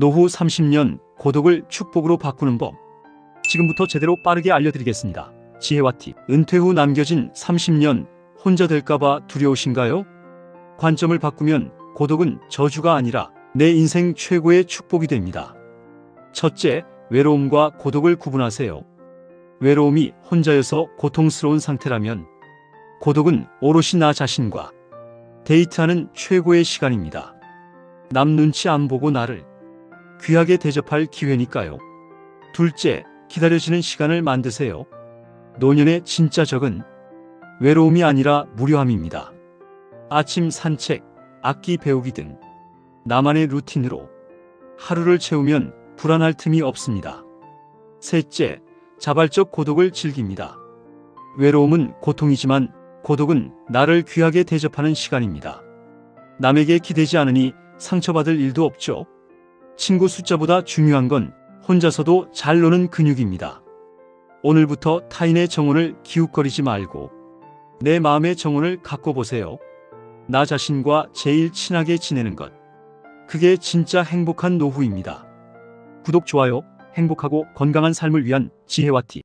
노후 30년 고독을 축복으로 바꾸는 법. 지금부터 제대로 빠르게 알려드리겠습니다. 지혜와 팁. 은퇴 후 남겨진 30년 혼자 될까봐 두려우신가요? 관점을 바꾸면 고독은 저주가 아니라 내 인생 최고의 축복이 됩니다. 첫째, 외로움과 고독을 구분하세요. 외로움이 혼자여서 고통스러운 상태라면 고독은 오롯이 나 자신과 데이트하는 최고의 시간입니다. 남 눈치 안 보고 나를 귀하게 대접할 기회니까요. 둘째, 기다려지는 시간을 만드세요. 노년의 진짜 적은 외로움이 아니라 무료함입니다. 아침 산책, 악기 배우기 등 나만의 루틴으로 하루를 채우면 불안할 틈이 없습니다. 셋째, 자발적 고독을 즐깁니다. 외로움은 고통이지만 고독은 나를 귀하게 대접하는 시간입니다. 남에게 기대지 않으니 상처받을 일도 없죠. 친구 숫자보다 중요한 건 혼자서도 잘 노는 근육입니다. 오늘부터 타인의 정원을 기웃거리지 말고 내 마음의 정원을 갖고 보세요. 나 자신과 제일 친하게 지내는 것. 그게 진짜 행복한 노후입니다. 구독, 좋아요, 행복하고 건강한 삶을 위한 지혜와 팁.